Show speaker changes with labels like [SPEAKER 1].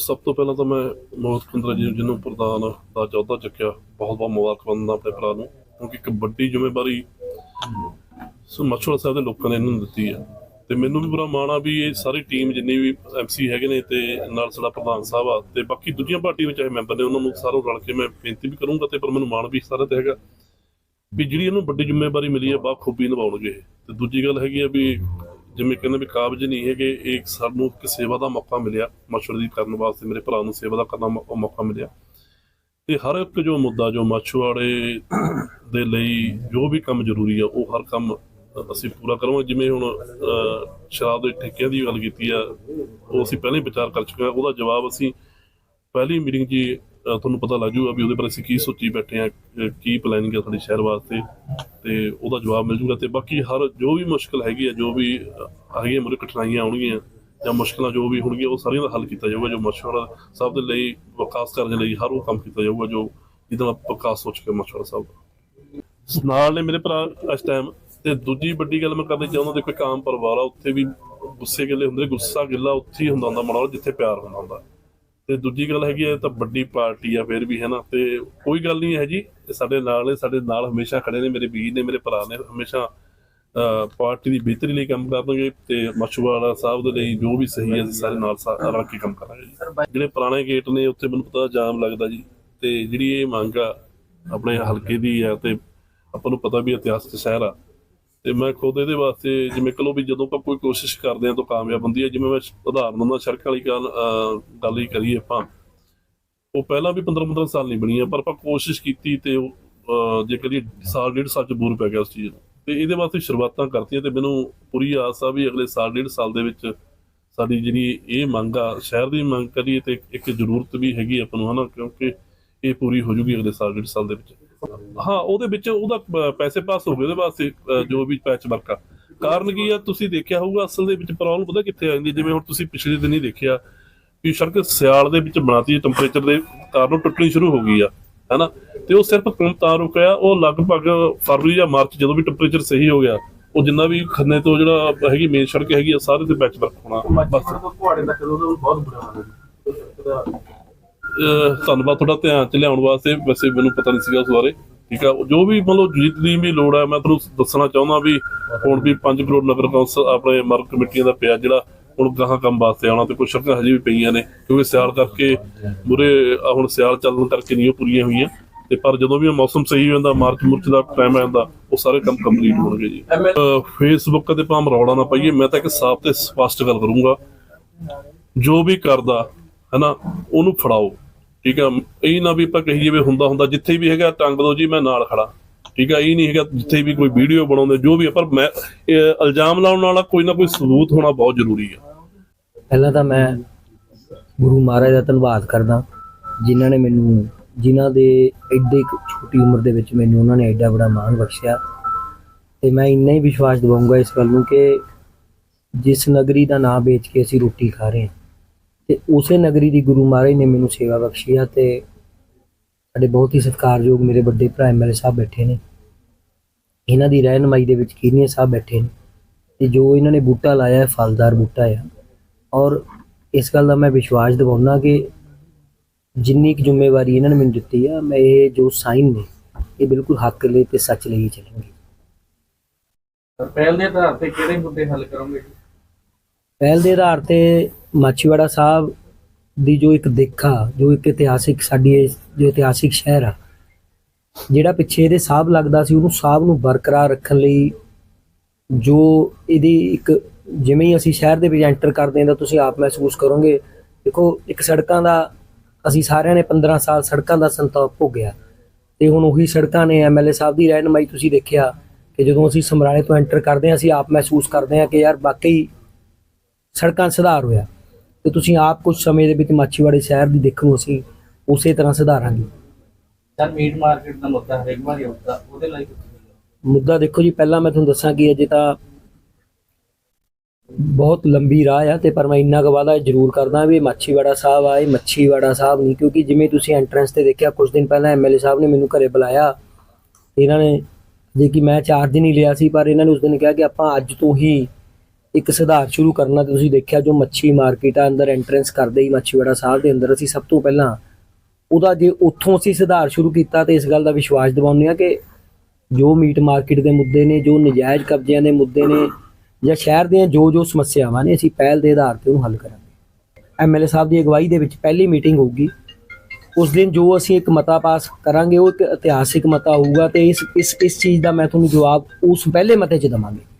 [SPEAKER 1] ਸਭ ਤੋਂ ਪਹਿਲਾਂ ਤਾਂ ਮੈਂ ਮੋਹਤ ਕੁੰਦਰਾ ਜੀ ਜਿਹਨੂੰ ਪ੍ਰਧਾਨ ਦਾ ਅਹੁਦਾ ਚੱਕਿਆ, ਬਹੁਤ ਬਹੁਤ ਮੁਬਾਰਕਬਾਦ ਆਪਣੇ ਭਰਾ ਨੂੰ, ਕਿਉਂਕਿ ਇੱਕ ਵੱਡੀ ਜ਼ਿੰਮੇਵਾਰੀ ਸੋ ਮਛੋੜਾ ਸਾਹਿਬ ਦੇ ਲੋਕਾਂ ਨੇ ਇਹਨਾਂ ਨੂੰ ਦਿੱਤੀ ਆ ਤੇ ਮੈਨੂੰ ਵੀ ਬੜਾ ਮਾਣ ਆ ਵੀ ਇਹ ਸਾਰੀ ਟੀਮ ਜਿੰਨੀ ਵੀ ਐਮਸੀ ਹੈਗੇ ਨੇ ਤੇ ਨਾਲ ਸਾਡਾ ਪ੍ਰਧਾਨ ਸਾਹਿਬ ਆ, ਤੇ ਬਾਕੀ ਦੂਜੀਆਂ ਪਾਰਟੀਆਂ ਵਿੱਚ ਚਾਹੇ ਮੈਂਬਰ ਨੇ, ਉਹਨਾਂ ਨੂੰ ਸਾਰੋਂ ਰਲ ਕੇ ਮੈਂ ਬੇਨਤੀ ਵੀ ਕਰੂੰਗਾ ਤੇ ਪਰ ਮੈਨੂੰ ਮਾਣ ਵੀ ਸਾਰਾ ਤੇ ਹੈਗਾ ਵੀ ਜਿਹੜੀ ਇਹਨੂੰ ਵੱਡੀ ਜ਼ਿੰਮੇਵਾਰੀ ਮਿਲੀ ਹੈ ਬਾਖੂਬੀ ਨਿਭਾਉਣਗੇ। ਤੇ ਦੂਜੀ ਗੱਲ ਹੈਗੀ ਆ ਵੀ ਜਿਵੇਂ ਕਹਿੰਦੇ ਵੀ ਕਾਬਜ ਨਹੀਂ ਹੈਗੇ, ਇਹ ਇੱਕ ਸਾਨੂੰ ਇੱਕ ਸੇਵਾ ਦਾ ਮੌਕਾ ਮਿਲਿਆ ਮਸ਼ਵਰ ਕਰਨ ਵਾਸਤੇ, ਮੇਰੇ ਭਰਾ ਨੂੰ ਸੇਵਾ ਦਾ ਕਰਨਾ ਮੌ- ਮੌਕਾ ਮਿਲਿਆ। ਤੇ ਹਰ ਇੱਕ ਜੋ ਮੁੱਦਾ, ਜੋ ਮਛੁਆੜੇ ਦੇ ਲਈ ਜੋ ਵੀ ਕੰਮ ਜ਼ਰੂਰੀ ਆ, ਉਹ ਹਰ ਕੰਮ ਅਸੀਂ ਪੂਰਾ ਕਰਾਂਗੇ। ਜਿਵੇਂ ਹੁਣ ਸ਼ਰਾਬ ਦੇ ਠੇਕਿਆਂ ਦੀ ਗੱਲ ਕੀਤੀ ਆ, ਉਹ ਅਸੀਂ ਪਹਿਲਾਂ ਹੀ ਵਿਚਾਰ ਕਰ ਚੁੱਕੇ ਹਾਂ ਉਹਦਾ ਜਵਾਬ ਅਸੀਂ ਪਹਿਲੀ ਮੀਟਿੰਗ 'ਚ ਤੁਹਾਨੂੰ ਪਤਾ ਲੱਗ ਜਾਊਗਾ ਵੀ ਉਹਦੇ ਬਾਰੇ ਅਸੀਂ ਕੀ ਸੋਚੀ ਬੈਠੇ ਆ ਕੀ ਪਲੈਨਿੰਗ ਹੈ ਸਾਡੇ ਸ਼ਹਿਰ ਵਾਸਤੇ। ਤੇ ਉਹਦਾ ਜਵਾਬ ਮਿਲ ਜੂਗਾ ਤੇ ਬਾਕੀ ਹਰ ਜੋ ਵੀ ਮੁਸ਼ਕਲ ਹੈਗੀ ਆ ਜੋ ਵੀ ਅਹ, ਮੁਰੇ ਕਠਿਨਾਈਆਂ ਆਉਣਗੀਆਂ ਜਾਂ ਮੁਸ਼ਕਲਾਂ ਜੋ ਵੀ ਹੋਣਗੀਆਂ ਉਹ ਸਾਰੀਆਂ ਦਾ ਹੱਲ ਕੀਤਾ ਜਾਊਗਾ ਜੋ ਮਸ਼ਵਰਾ ਸਾਹਿਬ ਦੇ ਲਈ ਵਿਕਾਸ ਕਰਨ ਦੇ ਲਈ ਹਰ ਉਹ ਕੰਮ ਕੀਤਾ ਜਾਊਗਾ ਜੋ ਜਿਹਦਾ ਨਾਲ ਸੋਚ ਕੇ ਮਸ਼ਵਰਾ ਸਾਹਿਬ ਨਾਲ ਨੇ ਮੇਰੇ ਭਰਾ ਇਸ ਟਾਈਮ ਤੇ ਦੂਜੀ ਵੱਡੀ ਗੱਲ ਮੈਂ ਕਰਨੀ ਚਾਹੁੰਦਾ ਦੇਖੋ ਇੱਕ ਆਮ ਪਰਿਵਾਰ ਆ ਉੱਥੇ ਵੀ ਗੁੱਸੇ ਗਿੱਲੇ ਹੁੰਦੇ ਗੁੱਸਾ ਗਿੱਲਾ ਉੱਥੇ ਹੀ ਹੁੰਦਾ ਹੁੰਦਾ ਮਾੜਾ ਜਿੱਥੇ ਪਿਆਰ ਹੁੰਦਾ ਹੁੰਦਾ। ਤੇ ਦੂਜੀ ਗੱਲ ਹੈਗੀ ਹੈ ਤਾਂ ਵੱਡੀ ਪਾਰਟੀ ਆ, ਫਿਰ ਵੀ ਹੈ ਨਾ ਤੇ ਕੋਈ ਗੱਲ ਨਹੀਂ ਹੈ ਜੀ ਸਾਡੇ ਨਾਲ ਸਾਡੇ ਨਾਲ ਹਮੇਸ਼ਾ ਖੜੇ ਨੇ, ਮੇਰੇ ਵੀਰ ਨੇ, ਮੇਰੇ ਭਰਾ ਨੇ ਹਮੇਸ਼ਾ ਪਾਰਟੀ ਦੀ ਬਿਹਤਰੀ ਲਈ ਕੰਮ ਕਰਨਗੇ ਤੇ ਮਸ਼ਵਾੜਾ ਸਾਹਿਬ ਦੇ ਲਈ ਜੋ ਵੀ ਸਹੀ ਹੈ, ਅਸੀਂ ਸਾਰੇ ਨਾਲ ਸਾ- ਰਲ ਕੇ ਕੰਮ ਕਰਾਂਗੇ ਜੀ। ਜਿਹੜੇ ਪੁਰਾਣੇ ਗੇਟ ਨੇ, ਉੱਥੇ ਮੈਨੂੰ ਪਤਾ ਜਾਮ ਲੱਗਦਾ ਜੀ, ਤੇ ਜਿਹੜੀ ਇਹ ਮੰਗ ਆ, ਆਪਣੇ ਹਲਕੇ ਦੀ ਆ, ਤੇ ਆਪਾਂ ਨੂੰ ਪਤਾ ਵੀ ਇਤਿਹਾਸਕ ਸ਼ਹਿਰ ਆ ਤੇ ਮੈਂ ਖੁਦ ਇਹਦੇ ਵਾਸਤੇ ਜਿਵੇਂ ਕਹ ਲਓ ਵੀ ਜਦੋਂ ਆਪਾਂ ਕੋਈ ਕੋਸ਼ਿਸ਼ ਕਰਦੇ ਆ ਤਾਂ ਕਾਮਯਾਬ ਹੁੰਦੀ ਹੈ। ਜਿਵੇਂ ਮੈਂ ਉਦਾਹਰਨ ਦਿੰਦਾ, ਸੜਕ ਵਾਲੀ ਗੱਲ ਗੱਲ ਹੀ ਕਰੀਏ ਆਪਾਂ। ਉਹ ਪਹਿਲਾਂ ਵੀ 15 15 ਸਾਲ ਨਹੀਂ ਬਣੀ ਆ ਪਰ ਆਪਾਂ ਕੋਸ਼ਿਸ਼ ਕੀਤੀ ਤੇ ਜੇ ਕਰੀਏ ਸਾਲ ਡੇਢ ਸਾਲ ਚ ਬੂਰ ਪੈ ਗਿਆ ਉਸ ਚੀਜ਼ ਨੂੰ। ਤੇ ਇਹਦੇ ਵਾਸਤੇ ਸ਼ੁਰੂਆਤਾਂ ਕਰਤੀਆਂ ਤੇ ਮੈਨੂੰ ਪੂਰੀ ਆਸ ਆ ਵੀ ਅਗਲੇ ਸਾਲ ਡੇਢ ਸਾਲ ਦੇ ਵਿੱਚ ਸਾਡੀ ਜਿਹੜੀ ਇਹ ਮੰਗ ਆ, ਸ਼ਹਿਰ ਦੀ ਮੰਗ ਕਰੀਏ ਤੇ ਇੱਕ ਜ਼ਰੂਰਤ ਵੀ ਹੈਗੀ ਆਪਾਂ ਨੂੰ, ਹਨਾ? ਕਿਉਂਕਿ ਇਹ ਪੂਰੀ ਹੋ ਜੂਗੀ ਅਗਲੇ ਸਾਲ ਡੇਢ ਸਾਲ ਦੇ ਵਿੱਚ। ਹਾਂ, ਉਹਦੇ ਵਿੱਚ ਉਹਦਾ ਪੈਸੇ ਪਾਸ ਹੋ ਗਏ, ਉਹਦੇ ਵਾਸਤੇ ਜੋ ਵੀ ਪੈਚ ਵਰਕ ਆ। ਕਾਰਨ ਕੀ ਆ, ਤੁਸੀਂ ਦੇਖਿਆ ਹੋਊਗਾ, ਅਸਲ ਦੇ ਵਿੱਚ ਪ੍ਰੋਬਲਮ ਪਤਾ ਕਿੱਥੇ ਆ ਜਾਂਦੀ ਜਿਵੇਂ ਹੁਣ ਤੁਸੀਂ ਪਿਛਲੇ ਦਿਨ ਹੀ ਦੇਖਿਆ ਵੀ ਸੜਕ ਸਿਆਲ ਦੇ ਵਿੱਚ ਬਣਾਤੀ ਟੈਂਪਰੇਚਰ ਦੇ ਕਾਰਨ ਟੁੱਟਣੀ ਸ਼ੁਰੂ ਹੋ ਗਈ ਆ, ਹੈਨਾ? ਤੇ ਉਹ ਸਿਰਫ ਕਿਉਂ ਤਾਂ ਰੁਕਿਆ, ਉਹ ਲਗਭਗ ਫਰਵਰੀ ਜਾਂ ਮਾਰਚ ਜਦੋਂ ਵੀ ਟੈਂਪਰੇਚਰ ਸਹੀ ਹੋ ਗਿਆ, ਉਹ ਜਿੰਨਾ ਵੀ ਖੰਨੇ ਤੋਂ ਜਿਹੜਾ ਹੈਗੀ ਮੇਨ ਸੜਕ ਹੈਗੀ ਆ, ਸਾਰੇ ਤੇ ਪੈਚ ਵਰਕ ਹੋਣਾ, ਬਸ।
[SPEAKER 2] ਤੁਹਾਡੇ ਤੱਕ ਉਹਦਾ ਬਹੁਤ ਬੁਰਾ ਹਾਲ ਹੈ।
[SPEAKER 1] ਧੰਨਵਾਦ ਤੁਹਾਡਾ ਧਿਆਨ ਚ ਲਿਆਉਣ ਵਾਸਤੇ। ਵੈਸੇ ਮੈਨੂੰ ਪਤਾ ਨਹੀਂ ਸੀਗਾ ਉਸ ਬਾਰੇ। ਠੀਕ ਆ, ਜੋ ਵੀ ਮਤਲਬ ਜਿੱਤਨੀ ਵੀ ਲੋੜ ਹੈ ਮੈਂ ਤੁਹਾਨੂੰ ਦੱਸਣਾ ਚਾਹੁੰਦਾ ਵੀ ਹੁਣ ਵੀ 5 ਕਰੋੜ ਨਗਰ ਕੌਂਸਲ ਆਪਣੇ ਮਰ ਕਮੇਟੀਆਂ ਦਾ ਪਿਆ ਜਿਹੜਾ, ਹੁਣ ਗਾਹਾਂ ਕੰਮ ਵਾਸਤੇ ਆਉਣਾ ਤੇ ਕੁਝ ਸੜਕਾਂ ਹਜੇ ਵੀ ਪਈਆਂ ਨੇ, ਕਿਉਂਕਿ ਸਿਆਲ ਕਰਕੇ ਮੁਰੇ ਹੁਣ ਸਿਆਲ ਚੱਲਣ ਕਰਕੇ ਨਹੀਂ ਉਹ ਪੂਰੀਆਂ ਹੋਈਆਂ। ਤੇ ਪਰ ਜਦੋਂ ਵੀ ਮੌਸਮ ਸਹੀ ਹੋ ਮਾਰਚ ਮੁਰਚ ਦਾ ਟਾਈਮ ਆ ਜਾਂਦਾ, ਉਹ ਸਾਰੇ ਕੰਮ ਕੰਪਲੀਟ ਹੋਣਗੇ ਜੀ। ਫੇਸਬੁੱਕ ਤੇ ਭਾਵੇਂ ਰੌਲਾ ਨਾ ਪਾਈਏ, ਮੈਂ ਤਾਂ ਇੱਕ ਸਾਫ਼ ਤੇ ਸਪਸ਼ਟ ਗੱਲ ਕਰੂੰਗਾ। ਜੋ ਵੀ ਕਰਦਾ, ਹਨਾ, ਉਹਨੂੰ ਫੜਾਓ। ਠੀਕ ਆ? ਇਹ ਨਾ ਵੀ ਆਪਾਂ ਕਹੀਏ ਵੀ ਹੁੰਦਾ ਹੁੰਦਾ ਜਿੱਥੇ ਵੀ ਹੈਗਾ ਟੰਗ ਦੋ ਜੀ ਮੈਂ ਨਾਲ ਖੜਾ। ਠੀਕ ਆ? ਇਹ ਨਹੀਂ ਹੈਗਾ ਜਿੱਥੇ ਵੀ ਕੋਈ ਵੀਡੀਓ ਬਣਾਉਂਦੇ ਜੋ ਵੀ ਆ, ਪਰ ਮੈਂ ਇਹ ਇਲਜ਼ਾਮ ਲਾਉਣ ਵਾਲਾ ਕੋਈ ਨਾ ਕੋਈ ਸਬੂਤ ਹੋਣਾ ਬਹੁਤ ਜ਼ਰੂਰੀ ਆ।
[SPEAKER 3] ਪਹਿਲਾਂ ਤਾਂ ਮੈਂ ਗੁਰੂ ਮਹਾਰਾਜ ਦਾ ਧੰਨਵਾਦ ਕਰਦਾ ਜਿਨ੍ਹਾਂ ਨੇ ਮੈਨੂੰ ਜਿਨ੍ਹਾਂ ਦੇ ਐਡੇ ਕੁ ਛੋਟੀ ਉਮਰ ਦੇ ਵਿੱਚ ਮੈਨੂੰ ਉਹਨਾਂ ਨੇ ਐਡਾ ਬੜਾ ਮਾਣ ਬਖਸ਼ਿਆ। ਤੇ ਮੈਂ ਇੰਨਾ ਹੀ ਵਿਸ਼ਵਾਸ ਦਿਵਾਉਂਗਾ ਇਸ ਗੱਲ ਨੂੰ ਕਿ ਜਿਸ ਨਗਰੀ ਦਾ ਨਾਂ ਵੇਚ ਕੇ ਅਸੀਂ ਰੋਟੀ ਖਾ ਰਹੇ ਹਾਂ ਤੇ ਉਸੇ ਨਗਰੀ ਦੀ ਗੁਰੂ ਮਹਾਰਾਜ ਨੇ ਮੈਨੂੰ ਸੇਵਾ ਬਖਸ਼ੀ ਆ ਤੇ ਸਾਡੇ ਬਹੁਤ ਹੀ ਸਤਿਕਾਰਯੋਗ ਮੇਰੇ ਵੱਡੇ ਭਰਾ ਐਮਐਲਏ ਸਾਹਿਬ ਬੈਠੇ ਨੇ। ਇਹਨਾਂ ਦੀ ਰਹਿਨਮਾਈ ਦੇ ਵਿੱਚ ਕੀਨੀਆ ਸਾਹਿਬ ਬੈਠੇ ਨੇ ਤੇ ਜੋ ਇਹਨਾਂ ਨੇ ਬੂਟਾ ਲਾਇਆ ਹੈ ਫਲਦਾਰ ਬੂਟਾ ਆ। ਔਰ ਇਸ ਗੱਲ ਦਾ ਮੈਂ ਵਿਸ਼ਵਾਸ ਦਿਵਾਉਣਾ ਕਿ ਜਿੰਨੀ ਕੁ ਜ਼ਿੰਮੇਵਾਰੀ ਇਹਨਾਂ ਨੇ ਮੈਨੂੰ ਦਿੱਤੀ ਆ ਮੈਂ ਇਹ ਜੋ ਸਾਈਨ ਨੇ ਇਹ ਬਿਲਕੁਲ ਹੱਕ ਲਈ ਤੇ ਸੱਚ ਲਈ ਚੱਲਾਂਗੇ
[SPEAKER 2] ਪਹਿਲ ਦੇ ਆਧਾਰ ਤੇ ਕਿਹੜੇ ਮੁੱਦੇ ਹੱਲ ਕਰੋਗੇ?
[SPEAKER 3] ਪਹਿਲ ਦੇ ਆਧਾਰ ਤੇ ਮਾਛੀਵਾੜਾ ਸਾਹਿਬ ਦੀ ਜੋ ਇੱਕ ਦੇਖਾ ਜੋ ਇੱਕ ਇਤਿਹਾਸਿਕ ਸਾਡੀ ਇਹ ਜੋ ਇਤਿਹਾਸਿਕ ਸ਼ਹਿਰ ਆ, ਜਿਹੜਾ ਪਿੱਛੇ ਇਹਦੇ ਸਾਹਬ ਲੱਗਦਾ ਸੀ, ਉਹਨੂੰ ਸਾਹਿਬ ਨੂੰ ਬਰਕਰਾਰ ਰੱਖਣ ਲਈ ਜੋ ਇਹਦੀ ਇੱਕ ਜਿਵੇਂ ਹੀ ਅਸੀਂ ਸ਼ਹਿਰ ਦੇ ਵਿੱਚ ਐਂਟਰ ਕਰਦੇ ਹਾਂ ਤਾਂ ਤੁਸੀਂ ਆਪ ਮਹਿਸੂਸ ਕਰੋਗੇ, ਦੇਖੋ ਇੱਕ ਸੜਕਾਂ ਦਾ, ਅਸੀਂ ਸਾਰਿਆਂ ਨੇ 15 ਸਾਲ ਸੜਕਾਂ ਦਾ ਸੰਤਾਪ ਭੋਗਿਆ ਤੇ ਹੁਣ ਉਹੀ ਸੜਕਾਂ ਨੇ ਐਮਐਲਏ ਸਾਹਿਬ ਦੀ ਰਹਿਨਮਾਈ ਤੁਸੀਂ ਦੇਖਿਆ ਕਿ ਜਦੋਂ ਅਸੀਂ ਸਮਰਾਲੇ ਤੋਂ ਐਂਟਰ ਕਰਦੇ ਹਾਂ, ਅਸੀਂ ਆਪ ਮਹਿਸੂਸ ਕਰਦੇ ਹਾਂ ਕਿ ਯਾਰ ਵਾਕਈ ਸੜਕਾਂ ਸੁਧਾਰ ਹੋਇਆ। ਤੇ ਤੁਸੀਂ ਆਪ ਕੁਝ ਸਮੇਂ ਦੇ ਵਿੱਚ ਮਾਚੀਵਾੜੇ ਸ਼ਹਿਰ ਦੀ ਦੇਖਣ ਨੂੰ ਅਸੀਂ ਉਸੇ ਤਰ੍ਹਾਂ ਸੁਧਾਰਾਂਗੇ
[SPEAKER 2] ਸਰ ਮੀਟ ਮਾਰਕੀਟ ਦਾ ਮੁੱਦਾ ਹਰੇਕ ਵਾਰੀ ਆਉਂਦਾ ਉਹਦੇ ਲਈ।
[SPEAKER 3] ਮੁੱਦਾ ਦੇਖੋ ਜੀ ਪਹਿਲਾਂ ਮੈਂ ਤੁਹਾਨੂੰ ਦੱਸਾਂ ਕਿ ਅਜੇ ਤਾਂ ਬਹੁਤ ਲੰਬੀ ਰਾਹ ਆ ਤੇ ਪਰ ਮੈਂ ਇੰਨਾ ਕੁ ਵਾਅਦਾ ਜ਼ਰੂਰ ਕਰਦਾ ਵੀ ਮਾਛੀਵਾੜਾ ਸਾਹਿਬ ਆਏ ਮੱਛੀਵਾੜਾ ਸਾਹਿਬ ਨਹੀਂ ਕਿਉਂਕਿ ਜਿਵੇਂ ਤੁਸੀਂ ਐਂਟਰੈਂਸ ਤੇ ਦੇਖਿਆ ਕੁਝ ਦਿਨ ਪਹਿਲਾਂ ਐਮਐਲਏ ਸਾਹਿਬ ਨੇ ਮੈਨੂੰ ਘਰੇ ਬੁਲਾਇਆ ਇਹਨਾਂ ਨੇ ਜੇ ਕਿ ਮੈਂ ਚਾਰਜ ਨਹੀਂ ਲਿਆ ਸੀ ਪਰ ਇਹਨਾਂ ਨੇ ਉਸ ਦਿਨ ਕਿਹਾ ਕਿ ਆਪਾਂ ਅੱਜ ਤੋਂ ਹੀ ਇੱਕ ਸੁਧਾਰ ਸ਼ੁਰੂ ਕਰਨਾ ਤੇ ਤੁਸੀਂ ਦੇਖਿਆ ਜੋ ਮੱਛੀ ਮਾਰਕੀਟ ਆ, ਅੰਦਰ ਐਂਟਰੈਂਸ ਕਰਦੇ ਹੀ ਮੱਛੀਵਾੜਾ ਸਾਹਿਬ ਦੇ ਅੰਦਰ, ਅਸੀਂ ਸਭ ਤੋਂ ਪਹਿਲਾਂ ਉਹਦਾ ਜੇ ਉੱਥੋਂ ਅਸੀਂ ਸੁਧਾਰ ਸ਼ੁਰੂ ਕੀਤਾ ਤੇ ਇਸ ਗੱਲ ਦਾ ਵਿਸ਼ਵਾਸ ਦਿਵਾਉਂਦੇ ਆ ਕਿ ਜੋ ਮੀਟ ਮਾਰਕੀਟ ਦੇ ਮੁੱਦੇ ਨੇ, ਜੋ ਨਜਾਇਜ਼ ਕਬਜ਼ਿਆਂ ਦੇ ਮੁੱਦੇ ਨੇ ਜਾਂ ਸ਼ਹਿਰ ਦੀਆਂ ਜੋ ਜੋ ਸਮੱਸਿਆਵਾਂ ਨੇ, ਅਸੀਂ ਪਹਿਲ ਦੇ ਆਧਾਰ ਤੇ ਉਹਨੂੰ ਹੱਲ ਕਰਾਂਗੇ। ਐਮਐਲਏ ਸਾਹਿਬ ਦੀ ਅਗਵਾਈ ਦੇ ਵਿੱਚ ਪਹਿਲੀ ਮੀਟਿੰਗ ਹੋਊਗੀ। ਉਸ ਦਿਨ ਜੋ ਅਸੀਂ ਇੱਕ ਮਤਾ ਪਾਸ ਕਰਾਂਗੇ, ਉਹ ਇੱਕ ਇਤਿਹਾਸਿਕ ਮਤਾ ਹੋਊਗਾ ਤੇ ਇਸ ਇਸ ਇਸ ਚੀਜ਼ ਦਾ ਮੈਂ ਤੁਹਾਨੂੰ ਜਵਾਬ ਉਸ ਪਹਿਲੇ ਮਤੇ 'ਚ ਦਵਾਂਗੇ।